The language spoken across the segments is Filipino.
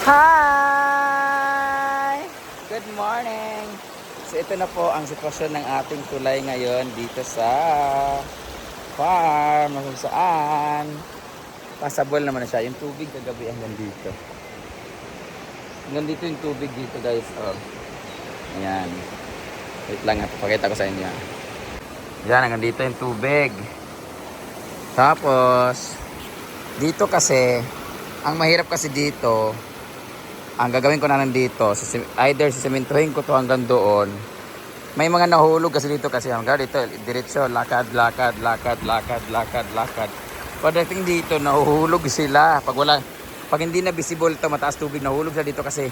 Hi! Good morning! So ito na po ang sitwasyon ng ating tulay ngayon dito sa farm, kung saan. Pasabol naman na siya. Yung tubig kagabi hanggang dito. Hanggang dito yung tubig dito guys. Oh. Ayan. Wait lang, pakita ko sa inyo. Yan, hanggang dito yung tubig. Tapos, dito kasi, ang mahirap kasi dito, ang gagawin ko na nandito, either sisementohin ko to hanggang doon. May mga nahulog kasi dito kasi hanggang dito, diretso, lakad, lakad, lakad, lakad, lakad, lakad. Pagdating dito, nahuhulog sila. Pag wala, pag hindi na visible to, mataas tubig, nahulog sila dito kasi,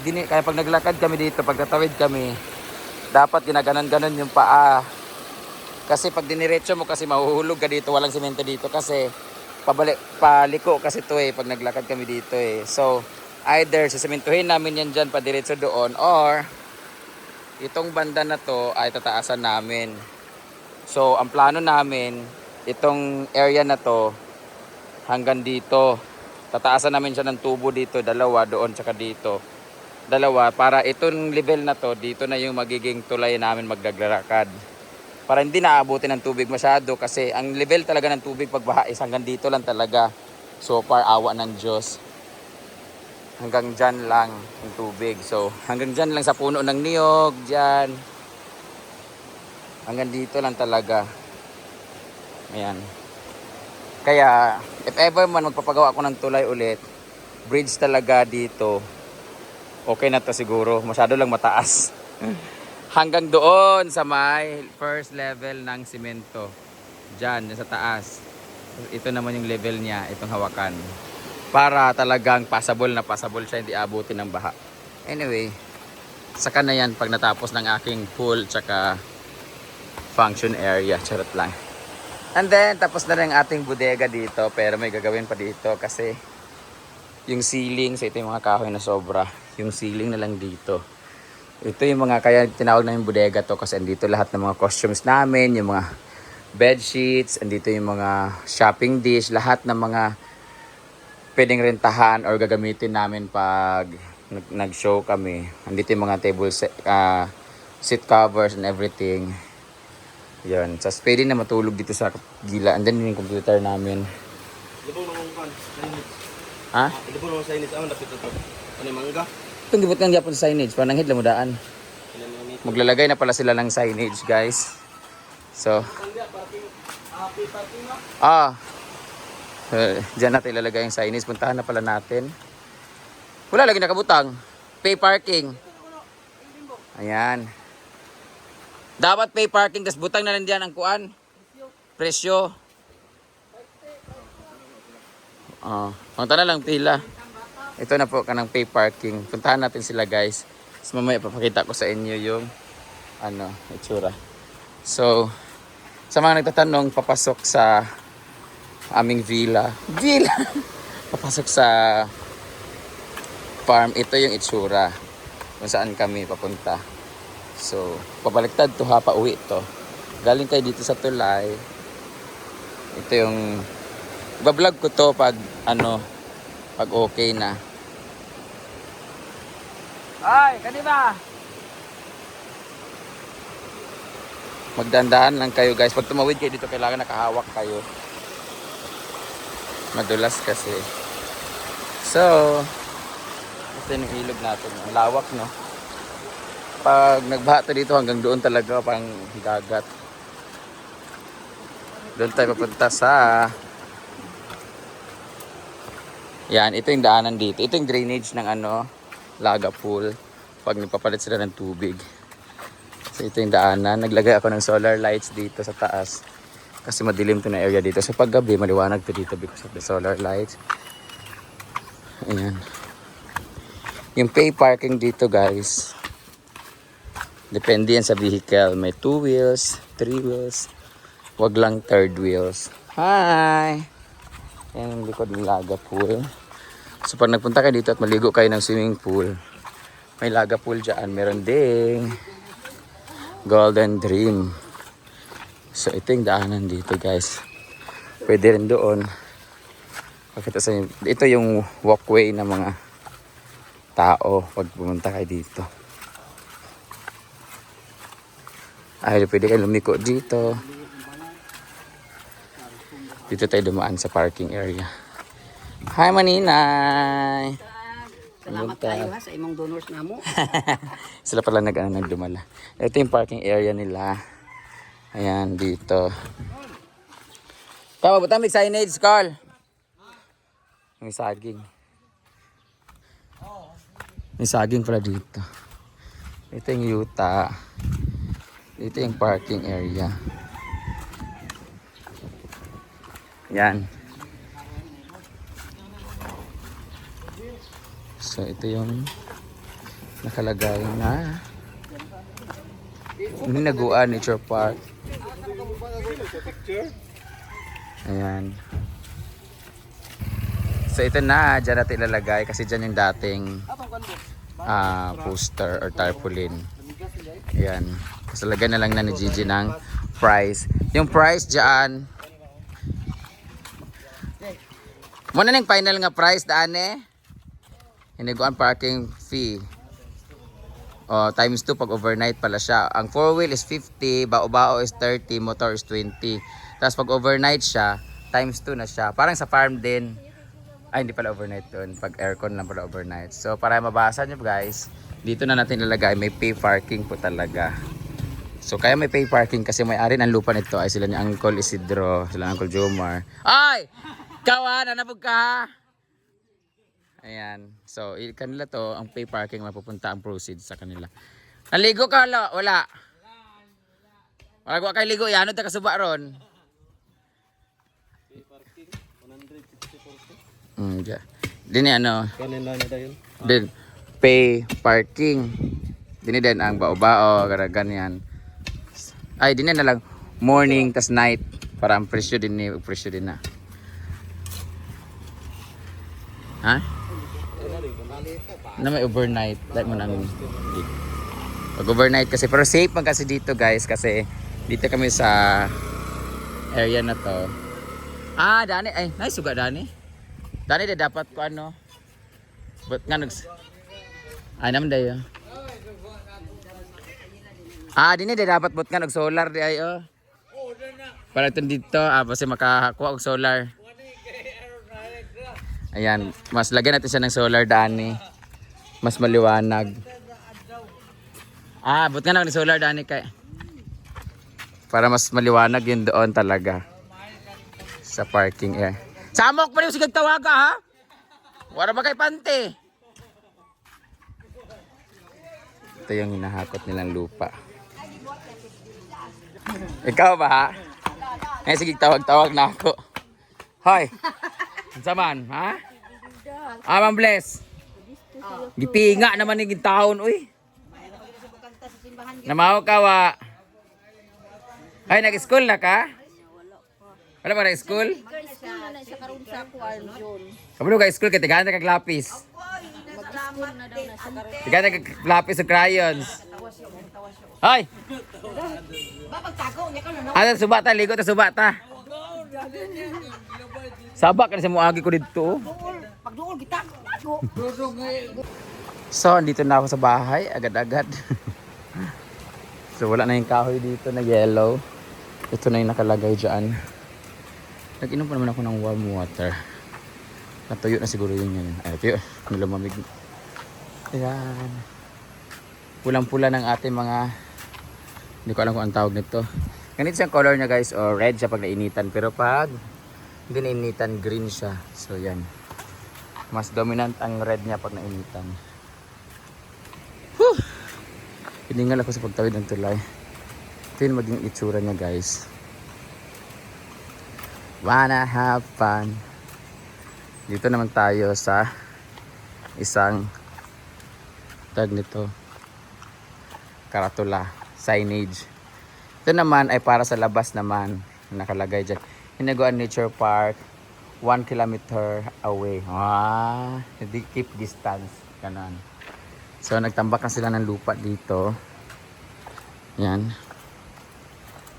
hindi, kaya pag naglakad kami dito, pag tatawid kami, dapat ginaganon-ganon yung paa. Kasi pag diniretso mo kasi mahuhulog ka dito, walang semento dito kasi pabalik, paliko kasi to eh, pag naglakad kami dito eh. So, either sisementohin namin yan dyan padiretso doon or itong banda na to ay tataasan namin. So, ang plano namin, itong area na to hanggang dito. Tataasan namin siya ng tubo dito, dalawa doon tsaka dito. Dalawa, para itong level na to, dito na yung magiging tulay namin magdaglarakad. Para hindi naabutin ng tubig masyado kasi ang level talaga ng tubig pag baha is hanggang dito lang talaga. So far, awa ng Diyos hanggang dyan lang yung tubig. So, hanggang dyan lang sa puno ng niyog, dyan. Hanggang dito lang talaga. Ayan. Kaya, if ever man magpapagawa ako ng tulay ulit, bridge talaga dito, okay na to siguro. Masyado lang mataas. hanggang doon sa may first level ng simento. Dyan, sa taas. Ito naman yung level niya, itong hawakan para talagang passable na passable siya, hindi abutin ng baha. Anyway, saka na yan pag natapos ng aking pool tsaka function area, charot lang. And then, tapos na rin ang ating bodega dito, pero may gagawin pa dito kasi yung ceiling, so ito yung mga kahoy na sobra, yung ceiling na lang dito. Ito yung mga, kaya tinawag namin bodega to kasi andito lahat ng mga costumes namin, yung mga bed sheets, andito yung mga shopping dish, lahat ng mga pwedeng rentahan or gagamitin namin pag nag- nag-show kami. Andito yung mga table set, ah, seat covers and everything. Yun. So, pwede na matulog dito sa gila. And then yung computer namin. Libong naman kan. Signage. Ha? Libong naman signage. Ano lapit ito? Ano yung mangga? Itong gibot ng signage. Pananghid lang mo daan. Ano yung meat? Maglalagay na pala sila ng signage, guys. So, na. ah. Uh, diyan natin ilalagay yung signage. Puntahan na pala natin. Wala lagi nakabutang. Pay parking. Ayan. Dapat pay parking, tas butang na nandiyan ang kuan. Presyo. Oh, punta na lang pila. Ito na po kanang pay parking. Puntahan natin sila guys. Tapos mamaya papakita ko sa inyo yung ano, itsura. So, sa mga nagtatanong, papasok sa aming villa. Villa! papasok sa farm. Ito yung itsura kung saan kami papunta. So, pabaliktad to ha, pauwi to. Galing kayo dito sa tulay. Ito yung bablog ko to pag ano, pag okay na. Ay, kanina! Magdandaan lang kayo guys. Pag tumawid kayo dito, kailangan nakahawak kayo. Madulas kasi. So, ito yung ilog natin. Ang lawak, no? Pag nagbaha to dito hanggang doon talaga pang dagat. Doon tayo papunta sa yan, ito yung daanan dito. Ito yung drainage ng ano, Laga Pool. Pag nagpapalit sila ng tubig. So ito yung daanan. Naglagay ako ng solar lights dito sa taas. Kasi madilim to na area dito. So pag gabi, maliwanag to dito because of the solar lights. Ayan. Yung pay parking dito guys. Depende yan sa vehicle. May two wheels, three wheels. Wag lang third wheels. Hi! Yan ang likod ng Laga Pool. So pag nagpunta kayo dito at maligo kayo ng swimming pool, may Laga Pool dyan. Meron ding Golden Dream. So ito yung daanan dito guys. Pwede rin doon. Pakita sa inyo. Ito yung walkway ng mga tao pag pumunta kayo dito. Ay, pwede kayo lumiko dito. Dito tayo dumaan sa parking area. Hi, Maninay! Salamat kayo ha sa imong donors namo. Sila pala nag, ano, nagdumala. Ito yung parking area nila. Ayan, dito. Tama, butang may signage, Carl. May saging. May saging pala dito. Ito yung yuta. Dito yung parking area. Yan. So, ito yung nakalagay na Hinaguan Nature Park. Ayan. So ito na, dyan natin ilalagay kasi dyan yung dating ah, poster or tarpaulin. Ayan. Kasi lagyan na lang na ni Gigi ng price. Yung price dyan, muna na yung final nga price, daan eh. Hiniguan parking fee. Oh, times 2 pag overnight pala siya. Ang four wheel is 50, bao-bao is 30, motor is 20. Tapos pag overnight siya, times 2 na siya. Parang sa farm din. Ay, hindi pala overnight doon. Pag aircon lang pala overnight. So, para mabasa nyo guys, dito na natin ilalagay. May pay parking po talaga. So, kaya may pay parking kasi may-ari ng lupa nito ay sila ni Uncle Isidro, sila ni Uncle Jomar. Ay! Kawan, nanabog ka? Ayan. So, kanila to, ang pay parking mapupunta ang proceeds sa kanila. Naligo ka, lo? Wala. Wala ko kay ligo. Yan, ano ta kasuba ron? Mm, yeah. Dini ano, Kanin na dayon. din pay parking. Dini din ang bao-bao, gara ganyan. Ay, dini na lang morning tas night para ang presyo din ni presyo din na. Ha? Na may overnight, like mo nang pag overnight kasi pero safe man kasi dito guys kasi dito kami sa area na to. Ah, dani ay nice suga dani. Dani na dapat ko ano. But nga nags Ay naman dayo. Ah, dini na dapat but nga nag solar di ay oh. Para ito dito, ah, kasi makakuha og solar. Ayan, mas lagyan natin siya ng solar dani. Mas maliwanag. Ah, but nga na ni solar dani kay. Para mas maliwanag yun doon talaga. Sa parking eh. Samok pa rin sige tawaga ha? Wala ba kay pante? Ito yung hinahakot nilang lupa. Ikaw ba ha? Eh sige tawag-tawag na ako. Hoy. Unsa man, ha? Amang bless. Gipinga naman ni taon uy. Namaw ka wa. Ay nag-school na ka? Wala pa nag-school? School na na siya karon sa kuan June. Kabalo ka school kay tigaan kag lapis. Mag-school na daw na sa karon. Tigaan kag lapis ug crayons. Hoy, ka ano suba ta ligo ta suba ta. Sabak kan sa muagi ko dito. oh. Pag duol kita. So, andito na ako sa bahay, agad-agad. so, wala na yung kahoy dito na yellow. Ito na yung nakalagay dyan. Nag-inom pa naman ako ng warm water. Natuyo na siguro yun yun. Ay, natuyo. Nilamamig. Ayan. Pulang-pula ng ating mga... Hindi ko alam kung ang tawag nito. Ganito siyang color niya guys. O red siya pag nainitan. Pero pag hindi nainitan, green siya. So, yan. Mas dominant ang red niya pag nainitan. Whew! Hiningal ako sa pagtawid ng tulay. Ito yung maging itsura niya guys. Wanna have fun. Dito naman tayo sa isang tag nito. Karatula. Signage. Ito naman ay para sa labas naman. Nakalagay dyan. Hinaguan Nature Park. 1 kilometer away. Ah, hindi keep distance. Ganon. So, nagtambak na sila ng lupa dito. Yan.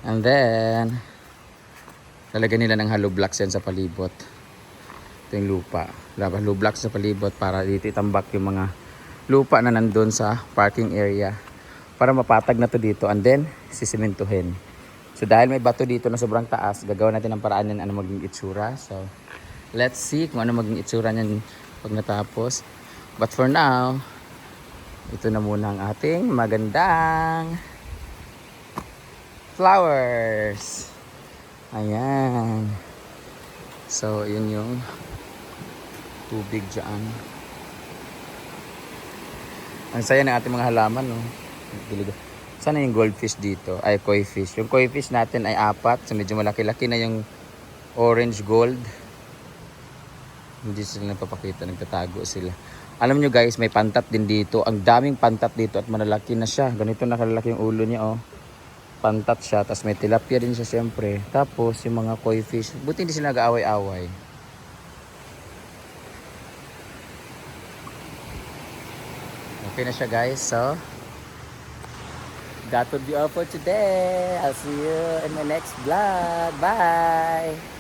And then, lalagyan nila ng hollow blocks yan sa palibot. Ito yung lupa. Hollow blocks sa palibot para dito itambak yung mga lupa na nandun sa parking area para mapatag na to dito and then sisimentuhin. So dahil may bato dito na sobrang taas, gagawin natin ang paraan yan ano maging itsura. So let's see kung ano maging itsura niyan pag natapos. But for now, ito na muna ang ating magandang flowers. Ayan. So, yun yung tubig dyan. Ang saya ng ating mga halaman, no? Dilig- Sana yung goldfish dito, ay koi fish. Yung koi fish natin ay apat, so medyo malaki-laki na yung orange gold. Hindi sila nagpapakita, nagtatago sila. Alam nyo guys, may pantat din dito. Ang daming pantat dito at malalaki na siya. Ganito nakalaki yung ulo niya, oh. Pantat siya, tapos may tilapia din siya syempre. Tapos yung mga koi fish, buti hindi sila nag-aaway-away. Okay na siya guys, so that would be all for today. I'll see you in my next vlog. Bye!